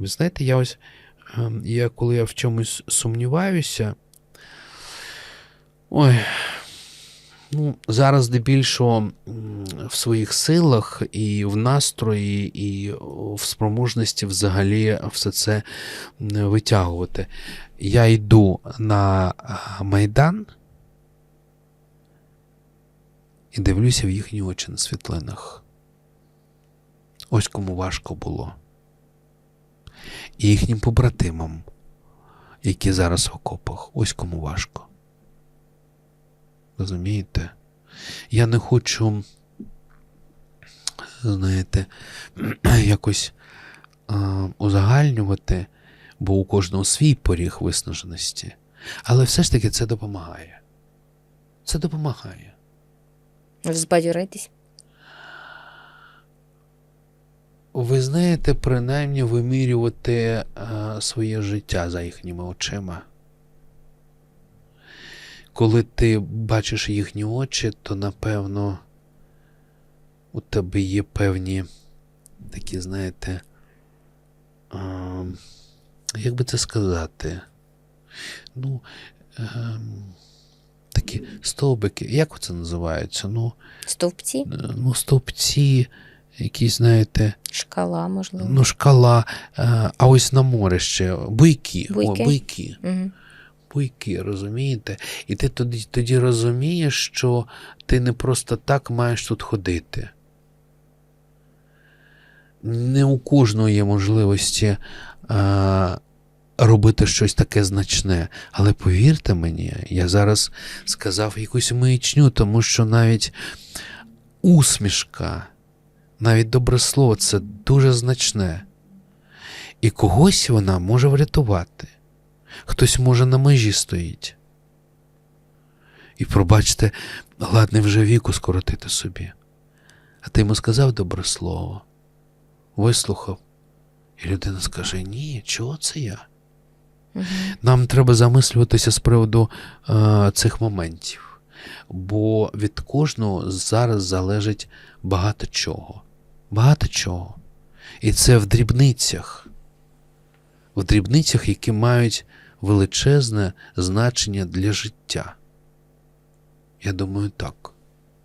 Ви знаєте, я ось ем, я коли я в чомусь сумніваюся. Ой. Ну, зараз здебільшого в своїх силах і в настрої, і в спроможності взагалі все це витягувати. Я йду на Майдан і дивлюся в їхні очі на світлинах. Ось кому важко було. І їхнім побратимам, які зараз в окопах, ось кому важко. Розумієте? Я не хочу, знаєте, якось а, узагальнювати, бо у кожного свій поріг виснаженості. Але все ж таки це допомагає. Це допомагає. Взбадьоритись. Ви знаєте, принаймні вимірювати е, своє життя за їхніми очима. Коли ти бачиш їхні очі, то напевно у тебе є певні такі, знаєте, як би це сказати? Ну, е, такі стовбики, як це називається? Ну, Стовпці, е, ну стовпці, якісь, знаєте, шкала, можливо. Ну, шкала, е, а ось на море ще буйки. Буйки? О, буйки. Угу. Буйки, розумієте? І ти тоді, тоді розумієш, що ти не просто так маєш тут ходити. Не у кожного є можливості е, робити щось таке значне. Але повірте мені, я зараз сказав якусь маячню, тому що навіть усмішка, навіть добре слово це дуже значне. І когось вона може врятувати. Хтось може на межі стоїть. І, пробачте, ладний вже віку скоротити собі. А ти йому сказав добре слово, вислухав, і людина скаже: Ні, чого це я? Угу. Нам треба замислюватися з приводу е, цих моментів, бо від кожного зараз залежить багато чого. Багато чого. І це в дрібницях. В дрібницях, які мають величезне значення для життя. Я думаю, так.